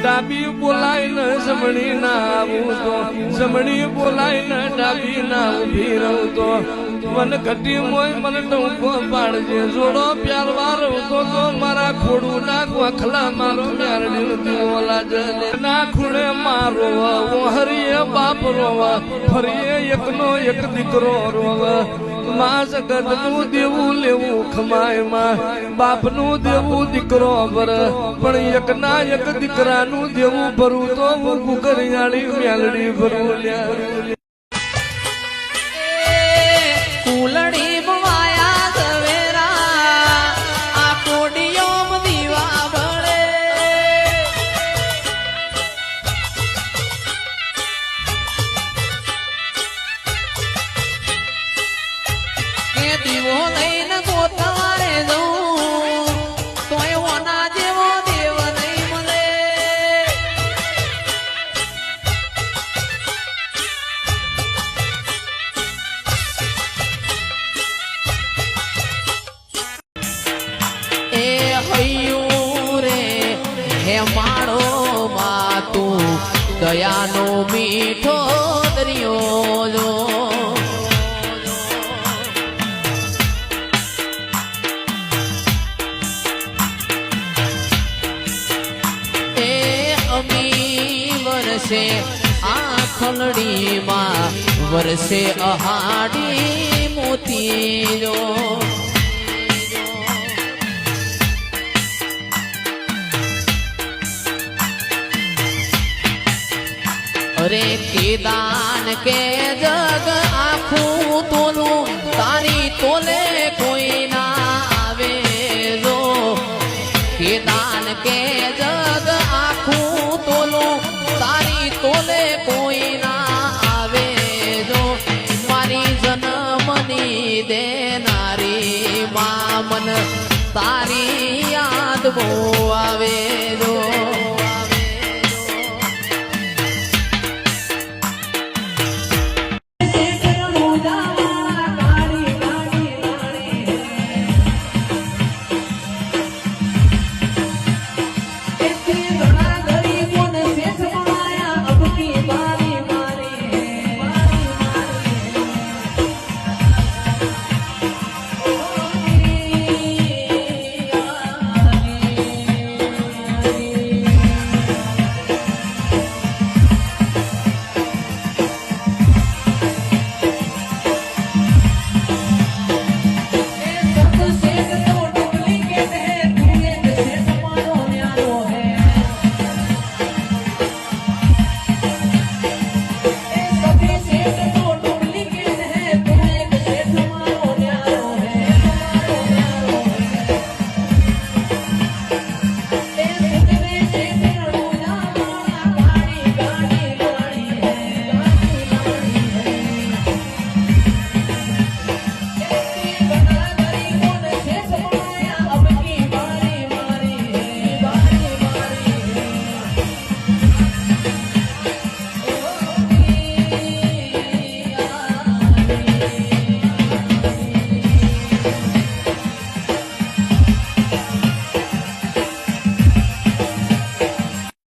ડાબી બોલાય ને જમણી ના આવું તો જમણી બોલાય ને ડાબી ના ઊભી રહું તો મન ઘટી મોય, મને ટૂંકો પાડજે. જોડો પ્યાર વારો તો તો મારા ખોડું ના ગોખલા મારો મ્યારડી ઓલા જલે ના ખૂણે મારો હરિયે બાપ રોવા, ફરીએ એકનો એક દીકરો રોવા. માં જગતનું દેવું લેવું ખમાયમાં બાપનું દેવું દીકરો ભર પણ એક ના એક દીકરાનું દેવું ભરું તો હું કુકરિયાળી મેલડી ભરું દયાનો મીઠો દરિયો જો વરસે આ ખલડીમાં વરસે અહાડી મોતી જો અરે કેદાન કે જગ જન્મની દેનારી મા મન તારી યાદ બહુ આવે જો